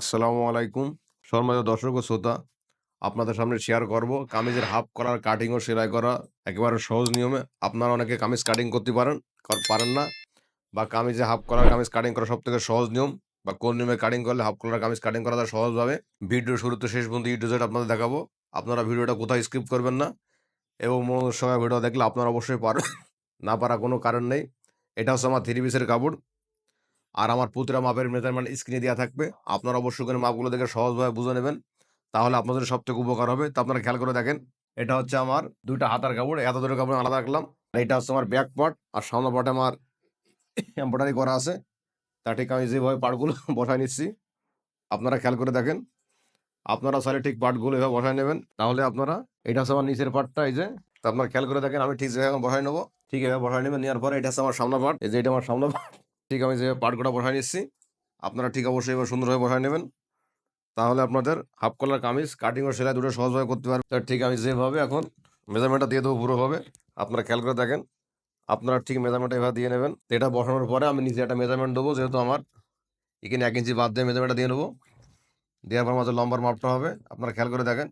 আসসালামু আলাইকুম। সম্মানিত দর্শক ও শ্রোতা, আপনাদের সামনে শেয়ার করব। কামিজের হাফ করার কাটিং ও সেলাই করা একেবারে সহজ নিয়মে। আপনারা অনেকে কামিজ কাটিং করতে পারেন পারেন না। বা কামিজে হাফ করার কামিজ কাটিং করা সব থেকে সহজ নিয়ম বা কোন নিয়মে কাটিং করলে হাফ কলার কামিজ কাটিং করা যায় সহজভাবে ভিডিও শুরুতে শেষ পর্যন্ত ইউটিউব আপনাদের দেখাবো। আপনারা ভিডিওটা কোথায় স্কিপ করবেন না এবং মনোযোগ সঙ্গে ভিডিও দেখলে আপনারা অবশ্যই পারেন না পারা কোনো কারণ নেই। এটা হচ্ছে আমার থ্রি পিসের কাপড়। আর আমার পুতরা মাপের মেজারমেন্ট স্ক্রিনে দেওয়া থাকবে। আপনারা অবশ্যই করে মাপগুলো দেখে সহজভাবে বুঝে নেবেন। তাহলে আপনাদের সব থেকে উপকার হবে। তো আপনারা খেয়াল করে দেখেন, এটা হচ্ছে আমার দুইটা হাতার কাপড় এত দুটো কাপড় আলাদা রাখলাম। আর এটা হচ্ছে আমার ব্যাক পার্ট আর সামনে পার্টে আমার এম্ব্রয়ডারি করা আছে। তা ঠিক আমি যেভাবে পার্টগুলো বসায় নিচ্ছি, আপনারা খেয়াল করে দেখেন। আপনারা চাইলে ঠিক পার্টগুলো এভাবে বসায় নেবেন। তাহলে আপনারা, এটা হচ্ছে আমার নিচের পার্টটা এই যে, তো আপনারা খেয়াল করে দেখেন, আমি ঠিক জায়গায় বসায় নেব, ঠিক এভাবে বসায় নেবেন, নেওয়ার পরে এটা হচ্ছে আমার সামনে পার্ট এই যে, এটা আমার সামনে পার্ট ঠিক আমি যে পার্টগুলো বসায় নিচ্ছি, আপনারা ঠিক অবশ্যই এবার সুন্দরভাবে বসায় নেবেন। তাহলে আপনাদের হাফ কলার কামিজ কাটিং ও সেলাই দুটো সহজভাবে করতে পারবেন। ঠিক আমি যেভাবে এখন মেজারমেন্টটা দিয়ে দেবো পুরোভাবে আপনারা খেয়াল করে দেখেন। আপনারা ঠিক মেজারমেন্টটা এভাবে দিয়ে নেবেন। এটা বসানোর পরে আমি নিজে একটা মেজারমেন্ট দেবো, যেহেতু আমার এখানে এক ইঞ্চি বাদ দিয়ে মেজারমেন্টটা দিয়ে নেব। দেওয়ার পর আমাদের লম্বার মাপটা হবে, আপনারা খেয়াল করে দেখেন।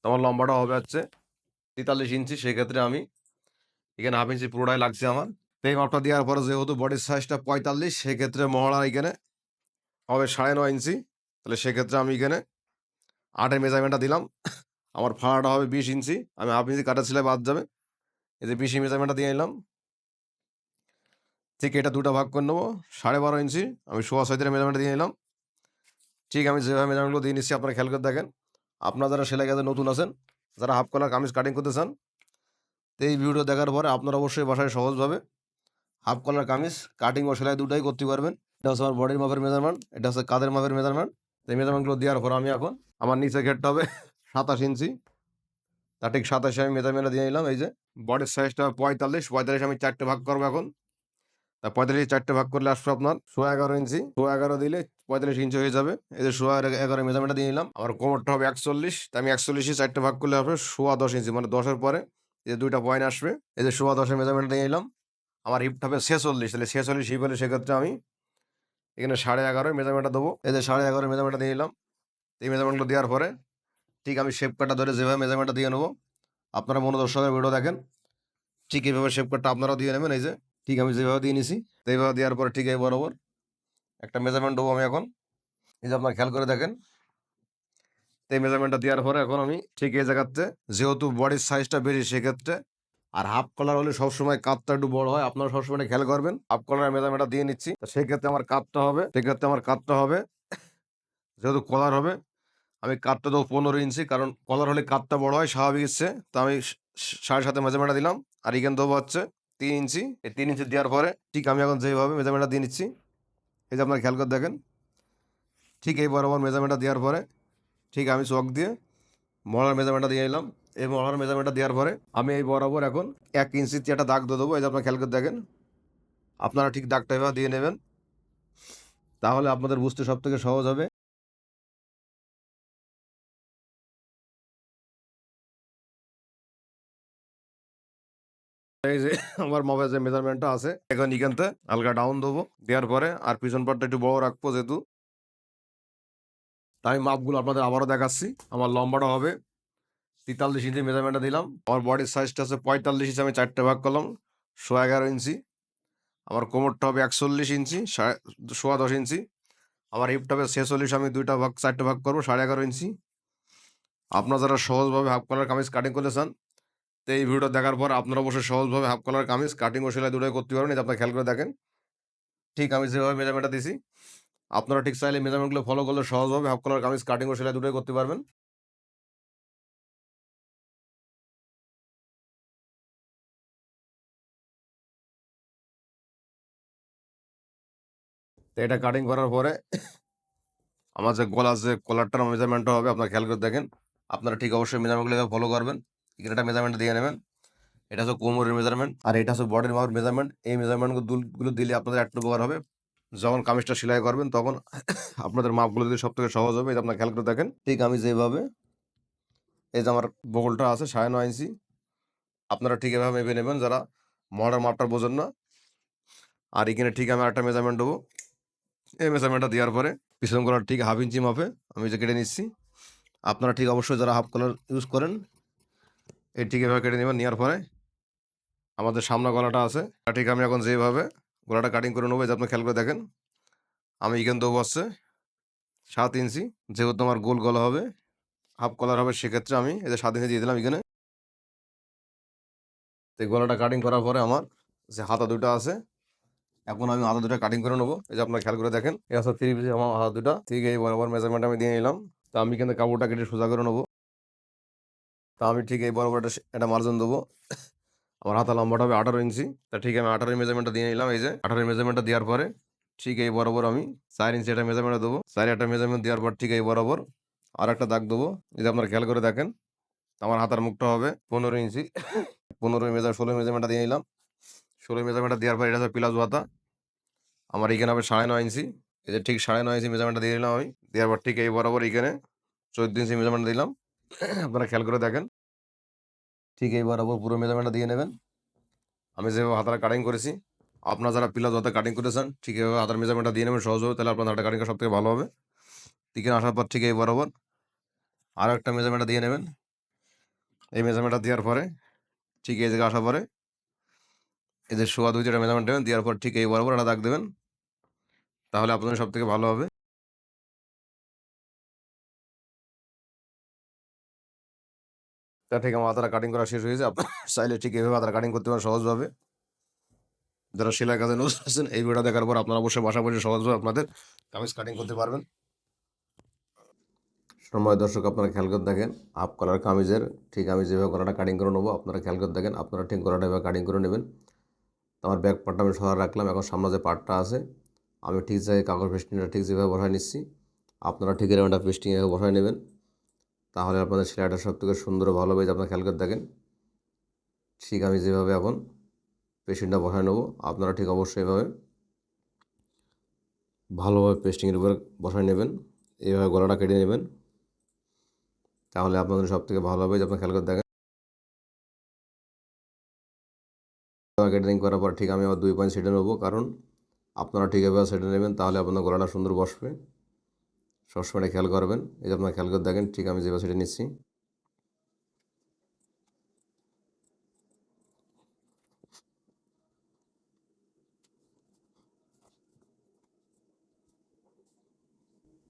তো আমার লম্বাটা হবে হচ্ছে তেতাল্লিশ ইঞ্চি সেক্ষেত্রে আমি এখানে হাফ ইঞ্চি পুরোটাই লাগছে আমার। এই মাপটা দেওয়ার পরে যেহেতু বডির সাইজটা পঁয়তাল্লিশ, সেক্ষেত্রে মহড়া এখানে হবে সাড়ে নয় ইঞ্চি। তাহলে সেক্ষেত্রে আমি এখানে আটের মেজারমেন্টটা দিলাম। আমার ফাড়াটা হবে বিশ ইঞ্চি। আমি হাফ ইঞ্চি কাটা ছিলে বাদ যাবে। এই যে বিশ মেজারমেন্টটা দিয়ে নিলাম। ঠিক এটা দুটো ভাগ করে নেব, সাড়ে বারো ইঞ্চি। আমি সোয়া ছয়দের মেজারমেন্ট দিয়ে নিলাম। ঠিক আমি যেভাবে মেজারমেন্টগুলো দিয়ে নিচ্ছি, আপনারা খেয়াল করে দেখেন। আপনারা যারা সেলাই কাজে নতুন আছেন, যারা হাফ কলার কামিজ কাটিং করতে চান, তো এই ভিডিও দেখার পরে আপনারা অবশ্যই বাসায় সহজভাবে হাফ কলার কামিজ কাটিং ও সেলাই দুটাই করতে পারবেন। এটা হচ্ছে আমার বডির মাপের মেজারমেন্ট এটা হচ্ছে কাদের মাপের মেজারমেন্ট এই মেজারমেন্টগুলো দেওয়ার পর আমি এখন আমার নিচে ঘেরটা হবে সাতাশ ইঞ্চি। তা ঠিক সাতাশে আমি মেজারমেন্টটা দিয়ে নিলাম, এই যে। বডির সাইজটা পঁয়তাল্লিশ পঁয়তাল্লিশ আমি চারটে ভাগ করব এখন। তা পঁয়তাল্লিশ চারটে ভাগ করলে আসবে আপনার সোয়া এগারো ইঞ্চি। সোয়া এগারো দিলে পঁয়তাল্লিশ ইঞ্চি হয়ে যাবে। এই যে সোয়া এগারো মেজারমেন্টটা দিয়ে নিলাম। আমার কোমরটা হবে একচল্লিশ। তা আমি একচল্লিশে চারটে ভাগ করলে হবে সোয়া দশ ইঞ্চি মানে দশের পরে এই যে দুইটা পয়েন্ট আসবে। এই যে সোয়া দশের মেজারমেন্টটা দিয়ে নিলাম। আমার হিপটা হবে ছেচল্লিশ, তাহলে ছেচল্লিশ হিপ হলে সেক্ষেত্রে আমি এখানে সাড়ে এগারো মেজারমেন্টটা দেবো। এই যে সাড়ে এগারো মেজারমেন্টটা দিয়ে নিলাম এই মেজারমেন্টগুলো দেওয়ার পরে ঠিক আমি শেপ কাটটা ধরে যেভাবে মেজারমেন্টটা দিয়ে নেব, আপনারা মনোদর্শকের ভিডিও দেখেন। ঠিক এইভাবে শেপ কাটটা আপনারাও দিয়ে নেবেন, এই যে ঠিক আমি যেভাবে দিয়ে নিছি এইভাবে দেওয়ার পরে ঠিক এই বরাবর একটা মেজারমেন্ট দেবো আমি এখন। এই যে আপনার খেয়াল করে দেখেন, এই মেজারমেন্টটা দেওয়ার পরে এখন আমি ঠিক এই জায়গাতে যেহেতু বডির সাইজটা বেশি সেক্ষেত্রে আর হাফ কলার হলে সবসময় কাপটা একটু বড় হয়। আপনারা সবসময় খেয়াল করবেন। হাফ কলার মেজারমেন্টটা দিয়ে নিচ্ছি। সেক্ষেত্রে আমার কাপটা হবে। সেক্ষেত্রে আমার কাপটা হবে, যেহেতু কলার হবে, আমি কাপটা দেবো পনেরো ইঞ্চি। কারণ কলার হলে কাপটা বড় হয়, স্বাভাবিক ইচ্ছে তো আমি সাড়ে সাথে মেজারমেন্টটা দিলাম। আর এখানে দেবো হচ্ছে তিন ইঞ্চি। এই তিন ইঞ্চি দেওয়ার পরে ঠিক আমি এখন যেভাবে মেজারমেন্টটা দিয়ে নিচ্ছি, এই যে আপনার খেয়াল করে দেখেন, ঠিক এই বরাবর মেজারমেন্টটা দেওয়ার পরে ঠিক আমি চক দিয়ে মলার মেজারমেন্টটা দিয়ে নিলাম। এই মলার মেজারমেন্টটা দেওয়ার পরে আমি এই বরাবর এখন এক ইঞ্চিতে একটা দাগ দিয়ে দেবো। এই যে আপনার খেয়াল করে দেখেন, আপনারা ঠিক দাগটা এভাবে দিয়ে নেবেন, তাহলে আপনাদের বুঝতে সব থেকে সহজ হবে। এই যে আমার মোবাইল যে মেজারমেন্টটা আছে, এখন এখানতে হালকা ডাউন দেবো। দেওয়ার পরে আর পিছন পাটটা একটু বড় রাখব যেহেতু। তাই মাপগুলো আপনাদের আবারও দেখাচ্ছি। আমার লম্বাটা হবে তেতাল্লিশ ইঞ্চি মেজারমেন্টটা দিলাম। আমার বডির সাইজটা আছে পঁয়তাল্লিশ ইঞ্চি, আমি চারটে ভাগ করলাম। সোয়া এগারো ইঞ্চি। আমার কোমরটা হবে একচল্লিশ ইঞ্চি, সাড়ে সোয়া দশ ইঞ্চি। আমার হিপটা হবে ছেচল্লিশ, আমি দুইটা ভাগ, চারটে ভাগ করব, সাড়ে এগারো ইঞ্চি। আপনারা যারা সহজভাবে হাফ কলার কামিজ কাটিং করতে চান, তো এই ভিডিওটা দেখার পর আপনারা অবশ্যই সহজভাবে হাফ কলার কামিজ কাটিং ও সেলাই দুটোই করতে পারবেন। এটা আপনারা খেয়াল করে দেখেন, ঠিক আমি যেভাবে মেজারমেন্টটা দিছি, আপনারা ঠিক চাইলে মেজারমেন্টগুলো ফলো করলে সহজভাবে হাফ কলার কামিজ কাটিং ও সেলাই দুটোই করতে পারবেন। তো এটা কাটিং করার পরে আমার যে গলার যে কলারটার মেজারমেন্টটা হবে, আপনারা খেয়াল করে দেখেন। আপনারা ঠিক অবশ্যই মেজারমেন্টগুলো ফলো করবেন। এখানে একটা মেজারমেন্ট দিয়ে নেবেন। এটা হচ্ছে কোমরের মেজারমেন্ট আর এটা হচ্ছে বডির মাপের মেজারমেন্ট এই মেজারমেন্টগুলো দিলে আপনাদের একটু উপকার হবে। যখন কামিজটা সেলাই করবেন, তখন আপনাদের মাপগুলো দিলে সব থেকে সহজ হবে। এটা আপনার খেয়াল করে দেখেন। ঠিক আমি যেভাবে এই যে আমার বগলটা আছে সাড়ে নয় ইঞ্চি, আপনারা ঠিক এভাবে মেপে নেবেন যারা মডার মাপটা বোঝেন না। আর এখানে ঠিক আমি একটা মেজারমেন্ট দেবো। এই দেওয়ার পরে পিছন কলার ঠিক হাফ ইঞ্চি মাপে আমি যে কেটে নিচ্ছি। আপনারা ঠিক অবশ্যই যারা হাফ কলার ইউজ করেন, এই ঠিক এভাবে কেটে নেবেন, নেওয়ার পরে আমাদের সামনে গলাটা আছে। ঠিক আমি এখন যেভাবে গলাটা কাটিং করে নেব যে আপনি খেয়াল করে দেখেন, আমি এখান দেবো হচ্ছে সাত ইঞ্চি। যেহেতু আমার গোল গলা হবে হাফ কলার হবে, সেক্ষেত্রে আমি এদের সাত ইঞ্চি দিয়ে দিলাম এখানে। তো গলাটা কাটিং করার পরে আমার যে হাতা দুটো আছে এখন আমি হাতা দুটা কাটিং করে নেব। এই যে আপনার খেয়াল করে দেখেন, এই আছে থ্রি পিসে আমার হাতা দুটা। ঠিক এই বরাবর মেজারমেন্ট আমি দিয়ে নিলাম। তা আমি কিন্তু কাপড়টা কেটে সোজা করে নেব। তা আমি ঠিক এই বরাবর একটা একটা মার্জিন দেবো। আমার হাতা লম্বাটা হবে আঠারো ইঞ্চি। তা ঠিক আমি আঠারো মেজারমেন্টটা দিয়ে নিলাম। এই যে আঠারো মেজারমেন্টটা দেওয়ার পরে ঠিক এই বরাবর আমি চার ইঞ্চি একটা মেজারমেন্ট দেবো। চার একটা মেজারমেন্ট দেওয়ার পর ঠিক এই বরাবর আর একটা দাগ দেবো। যদি আপনারা খেয়াল করে দেখেন, আমার হাতার মুখটা হবে পনেরো ইঞ্চি। পনেরো মেজার ষোলো মেজারমেন্টটা দিয়ে নিলাম। ষোলো মেজারমেন্টটা দেওয়ার পর এটা হচ্ছে প্লাজো হাতা আমার এখানে হবে সাড়ে নয় ইঞ্চি। এই যে ঠিক সাড়ে নয় ইঞ্চি মেজারমেন্টটা দিয়ে দিলাম আমি। দেওয়ার পর ঠিক এই বরাবর এখানে চোদ্দ ইঞ্চি মেজারমেন্ট দিলাম। আপনারা খেয়াল করে দেখেন। ঠিক এই বরাবর পুরো মেজারমেন্টটা দিয়ে নেবেন। আমি যেভাবে হাতাটা কাটিং করেছি, আপনারা যারা প্লাজ হাতে কাটিং করেছেন, ঠিক এইভাবে হাতার মেজারমেন্টটা দিয়ে নেবেন, সহজ হবে। তাহলে আপনার হাতে কাটিংটা সব থেকে ভালো হবে। এখানে আসার পর ঠিক এই বরাবর আরও একটা মেজারমেন্টটা দিয়ে নেবেন। এই মেজারমেন্টটা দেওয়ার পরে, ঠিক এই জায়গায় আসার পরে এই যে শোয়া দুই যেটা মেজারমেন্ট দেবেন দেওয়ার পর ঠিক এই বরাবর একটা দাগ দেবেন। তাহলে আপনাদের সব থেকে ভালো হবে। তা ঠিক আমার হাতারা কাটিং করা শেষ হয়েছে আপনার চাইলে ঠিক এইভাবে হাতারা কাটিং করতে পারেন সহজভাবে। যারা সেলাই কাজে নতুন আছেন, এই ভিডিও দেখার পর আপনারা অবশ্যই বাসা বসে সহজভাবে আপনাদের কামিজ কাটিং করতে পারবেন। সময় দর্শক, আপনারা খেয়াল করে দেখেন হাফ কলার কামিজের ঠিক আমি যেভাবে গলাটা কাটিং করে নেব, আপনারা খেয়াল করে দেখেন, আপনারা ঠিক গলাটা এভাবে কাটিং করে নেবেন। আমার ব্যাক পার্টটা আমি সরা রাখলাম, এখন সামনে যে পার্টটা আছে, আমি ঠিক জায়গায় কাগজ পেস্টিংটা ঠিক যেভাবে বসায় নিচ্ছি, আপনারা ঠিক এরকমটা পেস্টিং এভাবে বসায় নেবেন। তাহলে আপনাদের সেলাইটা সব থেকে সুন্দর ভালো হবে যে আপনারা খেয়াল করে দেখেন। ঠিক আমি যেভাবে এখন পেস্টিংটা বসায় নেব, আপনারা ঠিক অবশ্যই এভাবে ভালোভাবে পেস্টিংয়ের উপর বসায় নেবেন এইভাবে গলাটা কেটে নেবেন। তাহলে আপনাদের সব থেকে ভালো হবে, আপনার খেয়াল করে দেখেন। কেটারিং করার পর ঠিক আমি আবার দুই পয়েন্ট সেটে নেব। কারণ আপনারা ঠিক এভাবে সেটে নেবেন, তাহলে আপনার গলাটা সুন্দর বসবে। সবসময় এটা খেয়াল করবেন। এই যে আপনার খেয়াল করে দেখেন, ঠিক আমি যেভাবে সেটে নিচ্ছি।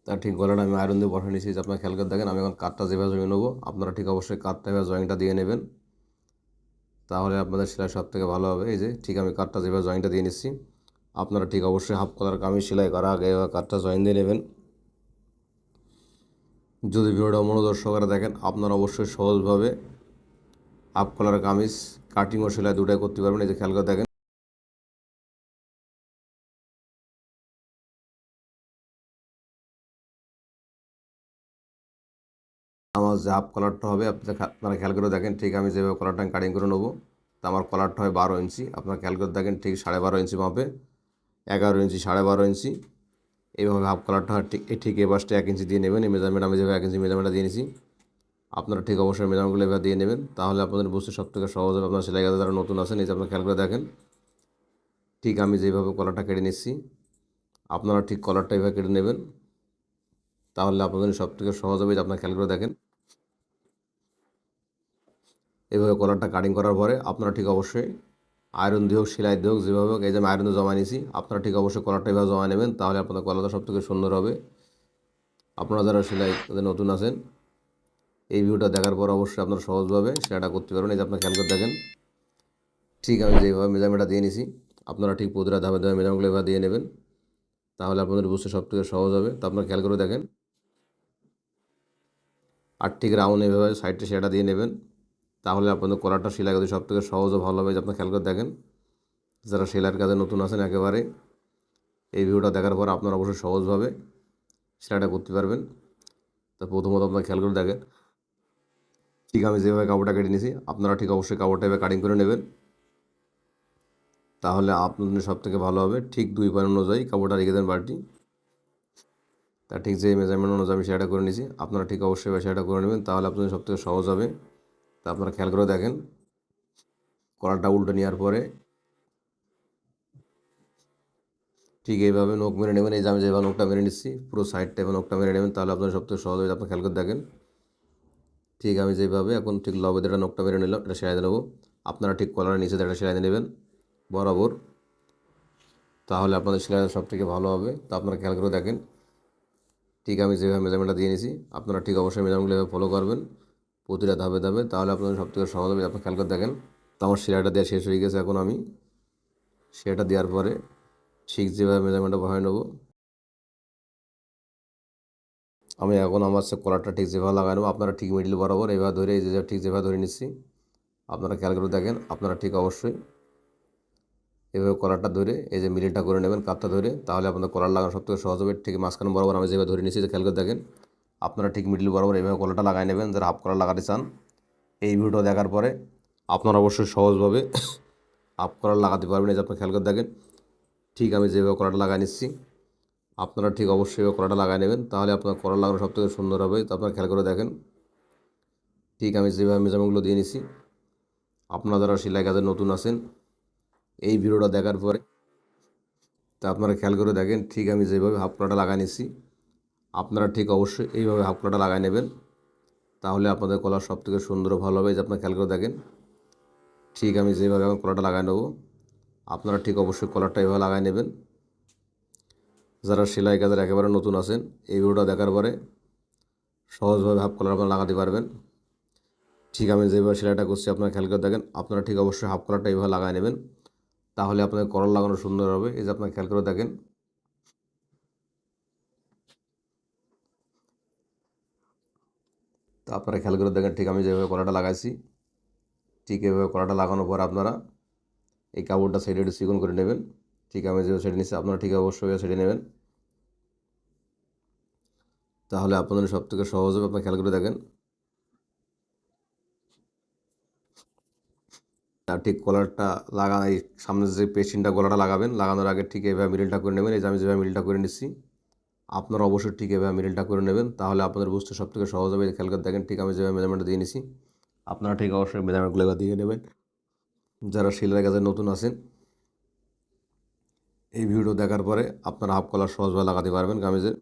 তার ঠিক গলাটা আমি আয়রন দিয়ে বসে নিয়েছি আপনার খেয়াল করে দেখেন, আমি এখন কাঠটা যেভাবে জমিয়ে নেব, আপনারা ঠিক অবশ্যই কাঠটা এভাবে জয়েন্টটা দিয়ে নেবেন। তাহলে আপনাদের সেলাই সব থেকে ভালো হবে। এই যে, ঠিক আমি কাঠটা যেভাবে জয়েনটা দিয়ে নিচ্ছি, আপনারা ঠিক অবশ্যই হাফ কলার কামিজ সেলাই করা আগে কাঠটা জয়েন দিয়ে নেবেন। যদি ভিডিওটা মনোযোগ করে দেখেন, আপনারা অবশ্যই সহজভাবে হাফ কলার কামিজ কাটিং ও সেলাই দুটাই করতে পারবেন। এই যে খেয়াল করে দেখেন যে হাফ কলারটা হবে, আপনি আপনারা খেয়াল করে দেখেন, ঠিক আমি যেভাবে কলারটা কাটিং করে নেব, তা আমার কলারটা হয় বারো ইঞ্চি। আপনারা খেয়াল করে দেখেন, ঠিক সাড়ে বারো ইঞ্চি মাপে, এগারো ইঞ্চি, সাড়ে বারো ইঞ্চি। এইভাবে হাফ কলারটা ঠিক ঠিক এই পাশটা এক ইঞ্চি দিয়ে নেবেন, এই মেজারমেন্ট আমি যেভাবে এক ইঞ্চি মেজারমেন্টটা দিয়ে নিয়েছি আপনারা ঠিক অবশ্যই মেজারমেন্টগুলো এভাবে দিয়ে নেবেন। তাহলে আপনাদের বুঝতে সব থেকে সহজ হবে, আপনার সেলাই কাজে যারা নতুন আছেন, এই যে আপনারা খেয়াল করে দেখেন, ঠিক আমি যেভাবে কলারটা কেটে নিচ্ছি, আপনারা ঠিক কলারটা এভাবে কেটে নেবেন, তাহলে আপনাদের সব থেকে সহজ হবে যে আপনারা খেয়াল করে দেখেন। এভাবে কলারটা কাটিং করার পরে আপনারা ঠিক অবশ্যই আয়রন দিয়ে হোক, সেলাই দিয়ে হোক, যেভাবে হোক, এই যে আমি আয়রন জমা নিয়েছি, আপনারা ঠিক অবশ্যই কলারটা এভাবে জমা নেবেন, তাহলে আপনাদের কলারটা সব থেকে সুন্দর হবে। আপনারা যারা সেলাই নতুন আছেন, এই ভিডিওটা দেখার পর অবশ্যই আপনারা সহজভাবে সেলাইটা করতে পারবেন। এই যে আপনার খেয়াল করে দেখেন, ঠিক আমি যেভাবে মেজারমেন্টটা দিয়ে নিছি আপনারা ঠিক প্রতিটা ধাপে ধাপে মেজারমেন্টগুলো এভাবে দিয়ে নেবেন, তাহলে আপনাদের বুঝতে সব থেকে সহজ হবে। তো আপনারা খেয়াল করে দেখেন, আর ঠিক রাউন্ড এভাবে সাইডটা সেটা দিয়ে নেবেন। তাহলে আপনাদের কলারটা সেলাই কাজে সব থেকে সহজ ও ভালো হবে যে আপনার খেয়াল করে দেখেন। যারা সেলাইয়ের কাজে নতুন আছেন একেবারে, এই ভিডিওটা দেখার পর আপনারা অবশ্যই সহজভাবে সেলাইটা করতে পারবেন। তো প্রথমত আপনার খেয়াল করে দেখেন, ঠিক আমি যেভাবে কাপড়টা কেটে নিয়েছি, আপনারা ঠিক অবশ্যই কাপড়টা এভাবে কাটিং করে নেবেন। তাহলে আপনাদের সব থেকে ভালো হবে, ঠিক দুই পয়েন্ট অনুযায়ী কাপড়টা রেখে দেন বাড়িটি তা ঠিক যে মেজারমেন্ট অনুযায়ী আমি সেটা করে নিয়েছি, আপনারা ঠিক অবশ্যই সেটা করে নেবেন, তাহলে আপনাদের সব থেকে সহজ হবে। তা আপনারা খেয়াল করে দেখেন। কলারটা উল্টে নেওয়ার পরে ঠিক এইভাবে নখ মেরে নেবেন। এই যে আমি যেভাবে নখটা মেরে নিচ্ছি, পুরো সাইডটা এবার নখটা মেরে নেবেন, তাহলে আপনার সবথেকে সহজ হবে। আপনার খেয়াল করে দেখেন। ঠিক আমি যেভাবে এখন ঠিক লবে এটা নখটা মেরে নিলাম, এটা সেলাই দেবো আপনারা ঠিক কলারের নিচে এটা সেলাই নেবেন, বরাবর। তাহলে আপনাদের সেলাই সব থেকে ভালো হবে। তা আপনারা খেয়াল করে দেখেন। ঠিক আমি যেভাবে মেজারমেন্টটা দিয়ে নিয়েছি, আপনারা ঠিক অবশ্যই মেজারমেন্টগুলো ফলো করবেন। প্রতিটা ধাপে ধাপে। তাহলে আপনাদের সব থেকে সহজ হবে, আপনি খেয়াল করে দেখেন। তো আমার সেলাইটা দেওয়া শেষ হয়ে গেছে এখন আমি। সেটা দেওয়ার পরে ঠিক যেভাবে মেজারমেন্টটা বহাই নেব। আমি এখন আমার সে কলারটা ঠিক যেভাবে লাগাই নেব। আপনারা ঠিক মিডিল বরাবর এভাবে ধরে, এই যে ঠিক যেভাবে ধরে নিচ্ছি, আপনারা খেয়াল করে দেখেন, আপনারা ঠিক অবশ্যই এভাবে কলারটা ধরে, এই যে মিডিলটা করে নেবেন কাতটা ধরে, তাহলে আপনাদের কলার লাগানো সব থেকে সহজ হবে। ঠিক মাঝখানে বরাবর আমি যেভাবে ধরে নিচ্ছি, যে খেয়াল করে দেখেন। আপনারা ঠিক মিডিল বরাবর এইভাবে কলাটা লাগাই নেবেন, যারা হাফ কলার লাগাতে চান, এই ভিডিও দেখার পরে আপনারা অবশ্যই সহজভাবে হাফ কলার লাগাতে পারবেন। এই যে আপনার খেয়াল করে দেখেন, ঠিক আমি যেভাবে কলাটা লাগাই নিচ্ছি, আপনারা ঠিক অবশ্যই কলারটা লাগাই নেবেন, তাহলে আপনার কলার লাগানো সব থেকে সুন্দর হবে। তো আপনারা খেয়াল করে দেখেন, ঠিক আমি যেভাবে মেজারমেন্টগুলো দিয়ে নিচ্ছি, আপনারা যারা সেলাই কাজে নতুন আছেন, এই ভিডিওটা দেখার পরে, তা আপনারা খেয়াল করে দেখেন, ঠিক আমি যেভাবে হাফ কলাটা লাগাই নিচ্ছি। আপনারা ঠিক অবশ্যই এইভাবে হাফ কলাটা লাগাই নেবেন। তাহলে আপনাদের কলার সব থেকে সুন্দর ভালো হবে। যে আপনারা খেয়াল করে দেখেন, ঠিক আমি যেভাবে এখন কলাটা লাগাই নেব, আপনারা ঠিক অবশ্যই কলারটা এভাবে লাগাই নেবেন। যারা সেলাই কাজের একেবারে নতুন আছেন, এই ভিডিওটা দেখার পরে সহজভাবে হাফ কলার আপনারা লাগাতে পারবেন। ঠিক আমি যেভাবে সেলাইটা করছি, আপনারা খেয়াল করে দেখেন, আপনারা ঠিক অবশ্যই হাফ কলারটা এইভাবে লাগাই নেবেন। তাহলে আপনাদের কলার লাগানো সুন্দর হবে। এই যে আপনারা খেয়াল করে দেখেন তো আপনারা খেয়াল করে দেখেন, ঠিক আমি যেভাবে কলাটা লাগাইছি, ঠিক এভাবে কলাটা লাগানোর পর আপনারা এই কাপড়টা সাইডে একটু চিকন করে নেবেন। ঠিক আমি যেভাবে সেটে নিচ্ছি আপনারা ঠিক অবশ্যই সেটে নেবেন। তাহলে আপনাদের সব থেকে সহজ হবে, আপনার খেয়াল করে দেখেন। আর ঠিক কলারটা লাগা এই সামনে যে পেশিনটা, গলাটা লাগাবেন, লাগানোর আগে ঠিক এভাবে মিডিলটা করে নেবেন। এই যে আমি যেভাবে মিডিলটা করে নিচ্ছি আপনারা অবশ্যই ঠিক এভাবে মিডিলটা করে নেবেন। তাহলে আপনাদের বুঝতে সব থেকে সহজ হবে। খেয়াল করে দেখেন ঠিক আমি যেভাবে মেজারমেন্টটা দিয়ে নিছি। আপনারা ঠিক অবশ্যই মেজারমেন্টগুলো এবার দিয়ে নেবেন। যারা সেলাই কাজে নতুন আছেন, এই ভিডিও দেখার পরে আপনারা হাফ কলার সহজভাবে লাগাতে পারবেন কামিজের।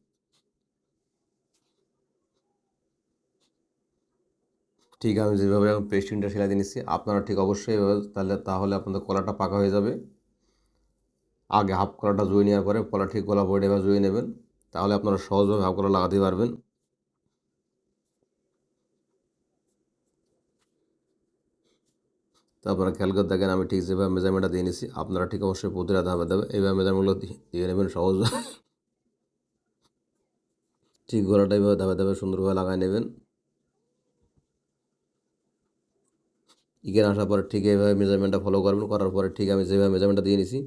ঠিক আমি যেভাবে এখন পেস্টিংটা সেলাই দিয়ে নিচ্ছি আপনারা ঠিক অবশ্যই এভাবে তাহলে তাহলে আপনাদের কলাটা পাকা হয়ে যাবে। আগে হাফ কলাটা জুয়ে নেওয়ার পরে কলা ঠিক কলা বইটা এবার জুয়ে নেবেন। তাহলে আপনারা সহজভাবে হাফ কলার লাগাতে পারবেন। তো আপনারা খেয়াল করে দেখেন, আমি ঠিক যেভাবে মেজারমেন্টটা দিয়ে নিচ্ছি আপনারা ঠিক অবশ্যই প্রতিটা ধাপে দেবে এইভাবে মেজারমেন্টগুলো দিয়ে নেবেন সহজ। ঠিক গলাটা এইভাবে ধাপে ধাপে সুন্দরভাবে লাগাই নেবেন। এখানে আসার পরে ঠিক এইভাবে মেজারমেন্টটা ফলো করবেন, করার পরে ঠিক আমি যেভাবে মেজারমেন্টটা দিয়ে নিছি,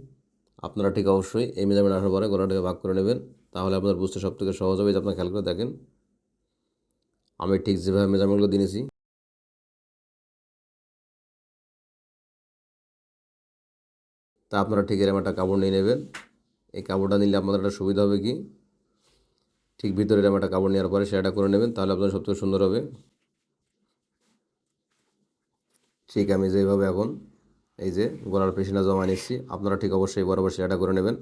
আপনারা ঠিক অবশ্যই এই মেজারমেন্ট আসার পরে গলাটাকে ভাগ করে নেবেন। তাহলে আপনার বুঝতে সব থেকে সহজ হবে যে আপনার খেয়াল করে দেখেন। আমি ঠিক যেভাবে মেজারমেন্টগুলো দিয়ে নিছি। তা আপনারা ঠিক এরকম একটা কাপড় নিয়ে নেবেন। এই কাপড়টা নিলে আপনাদের একটা সুবিধা হবে কি? ঠিক ভিতরে এরকম একটা কাপড় নেওয়ার পরে সেটা করে নেবেন, তাহলে আপনার সবথেকে সুন্দর হবে। ঠিক আমি যেভাবে এখন এই যে গলার পেশিনা জমা নিচ্ছি আপনারা ঠিক অবশ্যই বরাবর সেটা করে নেবেন।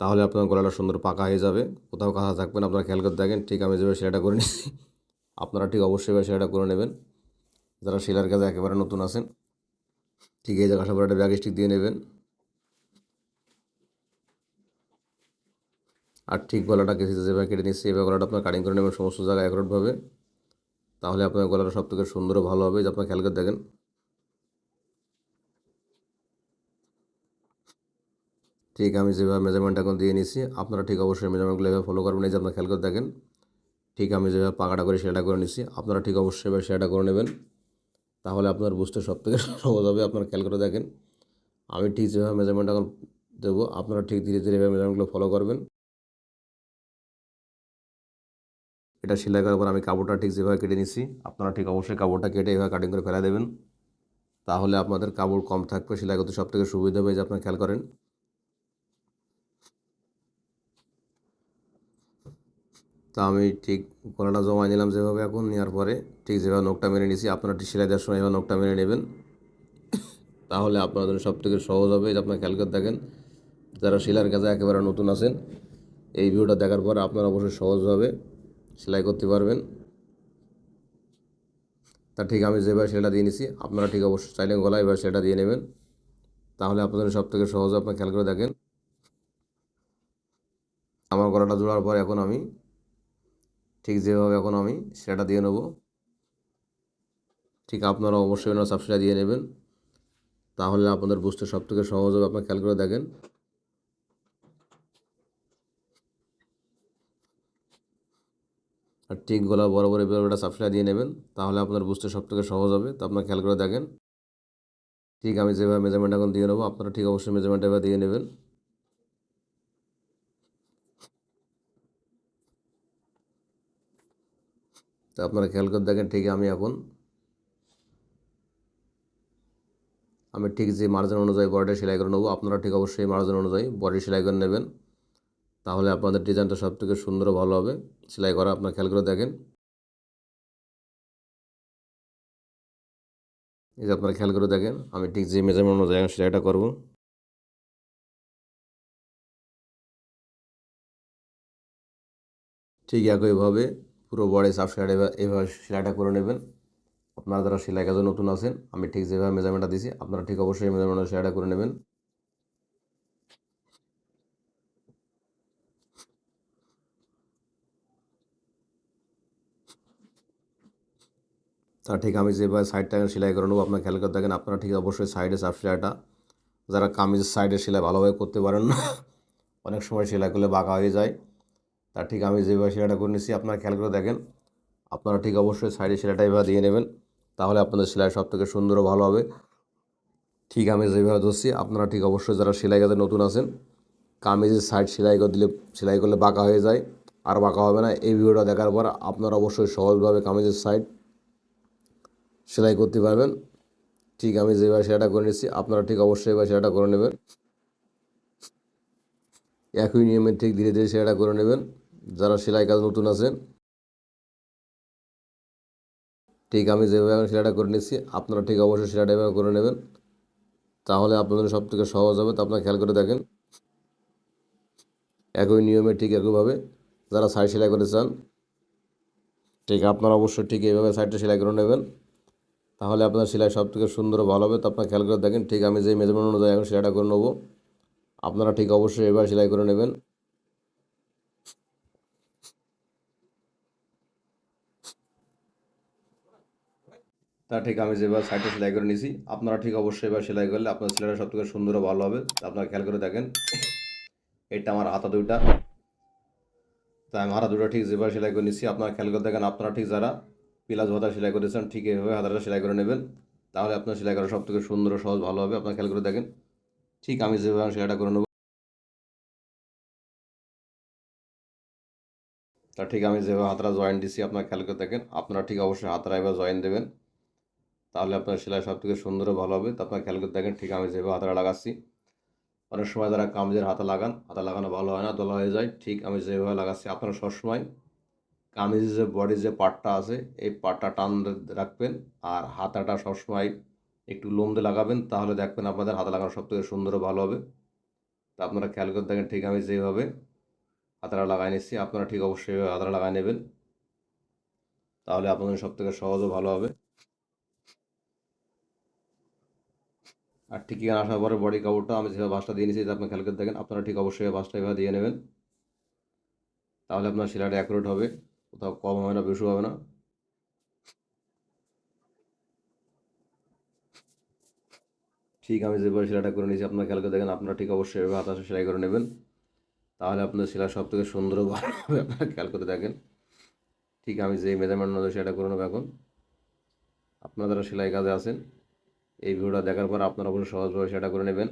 তাহলে আপনার গলাটা সুন্দর পাকা হয়ে যাবে। কোথাও কাঁচা থাকবেন আপনারা খেয়াল করে দেখেন, ঠিক আমি যেভাবে সেটা করে নিচ্ছি আপনারা ঠিক অবশ্যই সেটা করে নেবেন। যারা সেলার কাজে একেবারে নতুন আছেন, ঠিক এই জায়গা সবার একটা ব্যাগ স্টিক দিয়ে নেবেন। আর ঠিক গলাটা কেটে যেভাবে কেটে নিচ্ছি এভাবে গলাটা আপনার কাটিং করে নেবেন সমস্ত জায়গায় একরটভাবে তাহলে আপনার গলাটা সব থেকে সুন্দর ভালো হবে। যে আপনার খেয়াল করে দেখেন ঠিক আমি যেভাবে মেজারমেন্ট এখন দিয়ে নিচ্ছি আপনারা ঠিক অবশ্যই মেজারমেন্টগুলো এভাবে ফলো করবেন। এই যে আপনার খেয়াল করে দেখেন, ঠিক আমি যেভাবে পাকাটা করে সেটা করে নিচ্ছি আপনারা ঠিক অবশ্যই এবার সেটা করে নেবেন। তাহলে আপনার বুঝতে সব থেকে সহজ হবে, আপনারা খেয়াল করে দেখেন। আমি ঠিক যেভাবে মেজারমেন্ট এখন দেবো, আপনারা ঠিক ধীরে ধীরে এভাবে মেজারমেন্টগুলো ফলো করবেন। এটা সেলাই করার পর আমি কাপড়টা ঠিক যেভাবে কেটে নিচ্ছি আপনারা ঠিক অবশ্যই কাপড়টা কেটে এভাবে কাটিং করে ফেলা দেবেন। তাহলে আপনাদের কাপড় কম থাকবে, সেলাই করতে সব থেকে সুবিধা হবে যে আপনারা খেয়াল করেন। তা আমি ঠিক গলাটা জমা নিলাম যেভাবে এখন, নেওয়ার পরে ঠিক যেভাবে নখটা মেরে নিছি। আপনারা সেলাই দেওয়ার সময় এভাবে নখটা মেরে নেবেন। তাহলে আপনাদের সব থেকে সহজ হবে। আপনার খেয়াল করে দেখেন, যারা সেলাইয়ের কাজে একেবারে নতুন আছেন, এই ভিডিওটা দেখার পর আপনারা অবশ্যই সহজভাবে সেলাই করতে পারবেন। তা ঠিক আমি যেভাবে সেটা দিয়ে নিছি, আপনারা ঠিক অবশ্যই চাইলে গলায় এবার সেটা দিয়ে নেবেন। তাহলে আপনাদের সব থেকে সহজ আপনার খেয়াল করে দেখেন, আমার গলাটা জোড়ার পর এখন আমি ঠিক যেভাবে এখন আমি সেটা দিয়ে নেব। ঠিক আপনারা অবশ্যই ওনার সাবসিডা দিয়ে নেবেন। তাহলে আপনাদের বুঝতে সব থেকে সহজ হবে, আপনার খেয়াল করে দেখেন। আর ঠিক গলা বরাবর এভাবে একটা সাবসিডা দিয়ে নেবেন, তাহলে আপনার বুঝতে সব থেকে সহজ হবে, তো আপনার খেয়াল করে দেখেন। ঠিক আমি যেভাবে মেজারমেন্ট এখন দিয়ে নেব, আপনারা ঠিক অবশ্যই মেজারমেন্ট এভাবে দিয়ে নেবেন। তো আপনারা খেয়াল করে দেখেন, ঠিক আমি এখন, আমি ঠিক যে মার্জিন অনুযায়ী বডিটা সেলাই করে নেব, আপনারা ঠিক অবশ্যই মার্জিন অনুযায়ী বডি সেলাই করে নেবেন। তাহলে আপনাদের ডিজাইনটা সব থেকে সুন্দর ভালো হবে, সেলাই করা আপনার খেয়াল করে দেখেন। এই যে আপনারা খেয়াল করে দেখেন, আমি ঠিক যে মেজারমেন্ট অনুযায়ী সেলাইটা করব। ঠিক একইভাবে পুরো বডি সাফ সাইড এভাবে সেলাইটা করে নেবেন। আপনারা যারা সেলাই কাজে নতুন আছেন, আমি ঠিক যেভাবে মেজারমেন্টটা দিছি, আপনারা ঠিক অবশ্যই মেজারমেন্টটা সেলাইটা করে নেবেন। তা ঠিক আমি যেভাবে সাইডটা সেলাই করে নেব, আপনার খেয়াল করে দেখেন, আপনারা ঠিক অবশ্যই সাইডে সাফ সেলাইটা, যারা কামিজের সাইডে সেলাই ভালোভাবে করতে পারেন না, অনেক সময় সেলাই করলে বাঁকা হয়ে যায়। তা ঠিক আমি যেভাবে সেলাইটা করে নিচ্ছি আপনারা খেয়াল করে দেখেন। আপনারা ঠিক অবশ্যই সাইডে সেলাইটা এভাবে দিয়ে নেবেন, তাহলে আপনাদের সেলাই সব থেকে সুন্দর ও ভালো হবে। ঠিক আমি যেভাবে ধরছি, আপনারা ঠিক অবশ্যই যারা সেলাই কাজে নতুন আছেন, কামিজের সাইড সেলাই করে দিলে, সেলাই করলে বাঁকা হয়ে যায়, আর বাঁকা হবে না। এই ভিডিওটা দেখার পর আপনারা অবশ্যই সহজভাবে কামিজের সাইড সেলাই করতে পারবেন। ঠিক আমি যেভাবে সেটা করে নিচ্ছি আপনারা ঠিক অবশ্যই এবার সেটা করে নেবেন। একই নিয়মে ঠিক ধীরে ধীরে সেটা করে নেবেন। যারা সেলাই কাজ নতুন আছেন, ঠিক আমি যেভাবে এখন সেলাইটা করে নিচ্ছি আপনারা ঠিক অবশ্যই সেলাইটা এভাবে করে নেবেন। তাহলে আপনাদের সব থেকে সহজ হবে, তো আপনারা খেয়াল করে দেখেন। একই নিয়মে, ঠিক একইভাবে যারা সাইড সেলাই করে চান, ঠিক আপনারা অবশ্যই ঠিক এইভাবে সাইডটা সেলাই করে নেবেন। তাহলে আপনার সেলাই সব থেকে সুন্দর ভালো হবে, তো আপনারা খেয়াল করে দেখেন, ঠিক আমি যে মেজারমেন্ট অনুযায়ী এখন সেলাইটা করে নেব, আপনারা ঠিক অবশ্যই এবার সেলাই করে নেবেন। তা ঠিক আমি যেভাবে সাইডে সেলাই করে নিয়েছি, আপনারা ঠিক অবশ্যই এবার সেলাই করলে আপনার সেলাইটা সব থেকে সুন্দর ভালো হবে। আপনারা খেয়াল করে দেখেন, এটা আমার হাতা দুইটা। তাই আমি হাতা দুটো ঠিক যেভাবে সেলাই করে নিচ্ছি আপনারা খেয়াল করে দেখেন, আপনারা ঠিক যারা পিলাজ ভাতা সেলাই করেছেন, ঠিক এইভাবে হাতাটা সেলাই করে নেবেন। তাহলে আপনার সেলাই করা সব থেকে সুন্দর ও সহজ ভালো হবে, আপনারা খেয়াল করে দেখেন। ঠিক আমি যেভাবে সেলাইটা করে নেব। তা ঠিক আমি যেভাবে হাতরা জয়েন দিছি আপনারা খেয়াল করে দেখেন, আপনারা ঠিক অবশ্যই হাতরা এবার জয়েন দেবেন। তাহলে আপনার সেলাই সব থেকে সুন্দর ভালো হবে। তো আপনারা খেয়াল করে দেখেন, ঠিক আমি যেভাবে হাতরা লাগাচ্ছি। অনেক সময় তারা কামিজের হাতা লাগান, হাতা লাগানো ভালো হয় না, দোলা হয়ে যায়। ঠিক আমি যেভাবে লাগাচ্ছি আপনারা সবসময় কামিজের যে বডির যে পাটটা আছে, এই পাটটা টান রাখবেন। আর হাতাটা সবসময় একটু লোম দিয়ে লাগাবেন, তাহলে দেখবেন আপনাদের হাতা লাগানো সব থেকে সুন্দর ভালো হবে। তা আপনারা খেয়াল করে দেখেন, ঠিক আমি যেভাবে হাতাটা লাগাই নিচ্ছি, আপনারা ঠিক অবশ্যই হাতাটা লাগাই নেবেন। তাহলে আপনাদের সব থেকে সহজ ও ভালো হবে। আর ঠিক এখানে আসার পরে বডি কাপড়টা আমি যেভাবে বাসটা দিয়ে নিয়েছি আপনি খেয়াল করে দেখেন, আপনারা ঠিক অবশ্যই বাসটা এভাবে দিয়ে নেবেন। তাহলে আপনার সেলাইটা অ্যাকুরেট হবে, কোথাও কম হবে না, বেশি হবে না। ঠিক আমি যেভাবে সেলাইটা করে নিয়েছি, আপনারা খেয়াল করে দেখেন, আপনারা ঠিক অবশ্যই এভাবে হাতাশে সেলাই করে নেবেন। তাহলে আপনার সেলাই সব থেকে সুন্দর ভালো হবে, আপনারা খেয়াল করে দেখেন। ঠিক আমি যে মেজারমেন্ট অনুযায়ী সেটা করে নেব এখন। আপনারা যারা সেলাই কাজে আছেন এই ভিডিওটা দেখার পর আপনারা অবশ্যই সহজভাবে সেটা করে নেবেন।